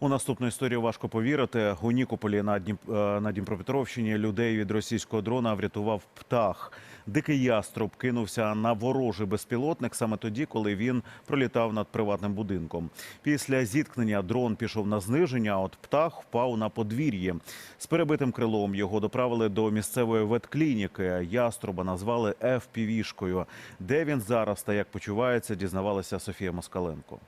У наступну історію важко повірити. У Нікополі на, Дніп... е, на Дніпропетровщині людей від російського дрона врятував птах. Дикий яструб кинувся на ворожий безпілотник саме тоді, коли він пролітав над приватним будинком. Після зіткнення дрон пішов на зниження, а от птах впав на подвір'ї. З перебитим крилом його доправили до місцевої ветклініки. Яструба назвали FPV-шкою. Де він зараз та як почувається, дізнавалася Софія Москаленко.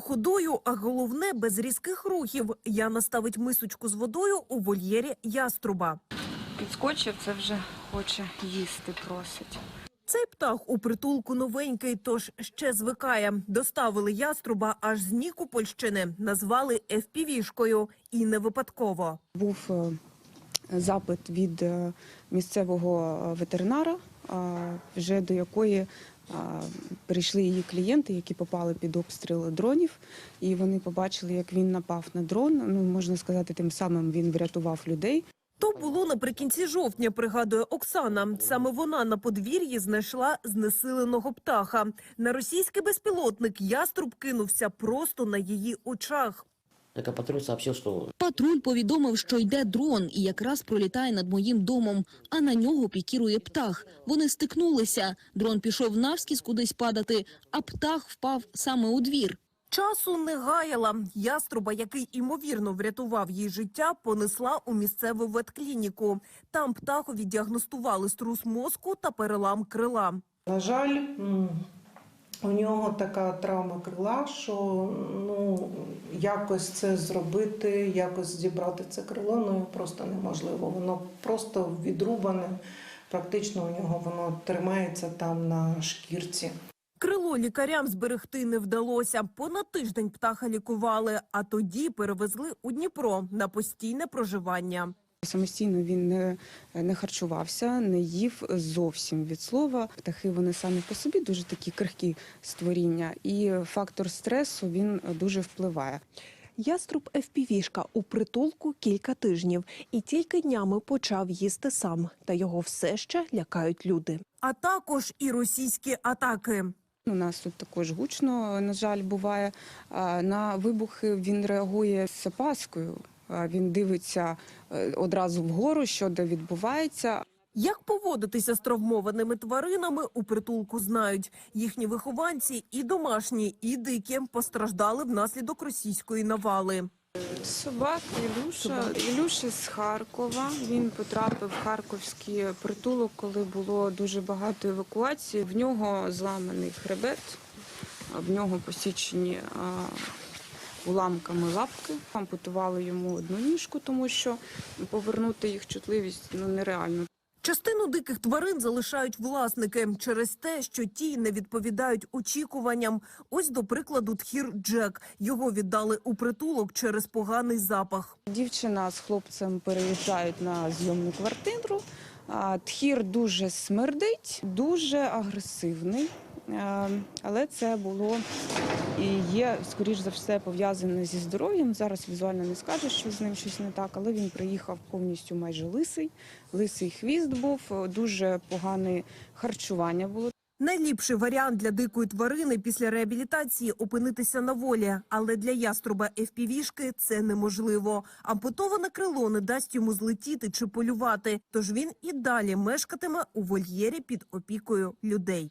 Ходою, а головне без різких рухів. Яна ставить мисочку з водою у вольєрі яструба. Підскочив, це вже хоче їсти, просить. Цей птах у притулку новенький, тож ще звикає. Доставили яструба аж з Нікопольщини, назвали FPV-шкою. І не випадково. Був е, запит від е, місцевого е, ветеринара, вже до якої прийшли її клієнти, які попали під обстріл дронів, і вони побачили, як він напав на дрон. Ну можна сказати, тим самим він врятував людей. То було наприкінці жовтня, пригадує Оксана. Саме вона на подвір'ї знайшла знесиленого птаха. На російський безпілотник яструб кинувся просто на її очах. Так а патруль сообщил, что Патруль повідомив, що йде дрон і якраз пролітає над моїм домом, а на нього пікірує птах. Вони стикнулися. Дрон пішов навскіз кудись падати, а птах впав саме у двір. Часу не гаяла. Яструба, який імовірно врятував їй життя, понесла у місцеву ветклініку. Там птахові діагностували струс мозку та перелам крила. На жаль, у нього така травма крила, що ну, якось це зробити, якось зібрати це крило ну, просто неможливо. Воно просто відрубане, практично у нього воно тримається там на шкірці. Крило лікарям зберегти не вдалося. Понад тиждень птаха лікували, а тоді перевезли у Дніпро на постійне проживання. Самостійно він не, не харчувався, не їв зовсім від слова. Птахи вони самі по собі дуже такі крихкі створіння, і фактор стресу він дуже впливає. Яструб FPV-шка у притулку кілька тижнів і тільки днями почав їсти сам, та його все ще лякають люди. А також і російські атаки. У нас тут також гучно, на жаль, буває. На вибухи він реагує з опаскою. Він дивиться е, одразу вгору, що де відбувається. Як поводитися з травмованими тваринами у притулку знають. Їхні вихованці і домашні, і дикі постраждали внаслідок російської навали. Собака Ілюша. Ілюша з Харкова. Він потрапив в харківський притулок, коли було дуже багато евакуації. В нього зламаний хребет, в нього посічені а, уламками лапки. Ампутували йому одну ніжку, тому що повернути їх чутливість ну, нереально. Частину диких тварин залишають власники через те, що ті не відповідають очікуванням. Ось, до прикладу, тхір Джек. Його віддали у притулок через поганий запах. Дівчина з хлопцем переїжджають на зйомну квартиру. Тхір дуже смердить, дуже агресивний. Е, Але це було і є, скоріш за все, пов'язане зі здоров'ям. Зараз візуально не скажеш, що з ним щось не так, але він приїхав повністю майже лисий. Лисий хвіст був, е, дуже погане харчування було. Найліпший варіант для дикої тварини після реабілітації опинитися на волі, але для яструба FPV-шки це неможливо. Ампутоване крило не дасть йому злетіти чи полювати, тож він і далі мешкатиме у вольєрі під опікою людей.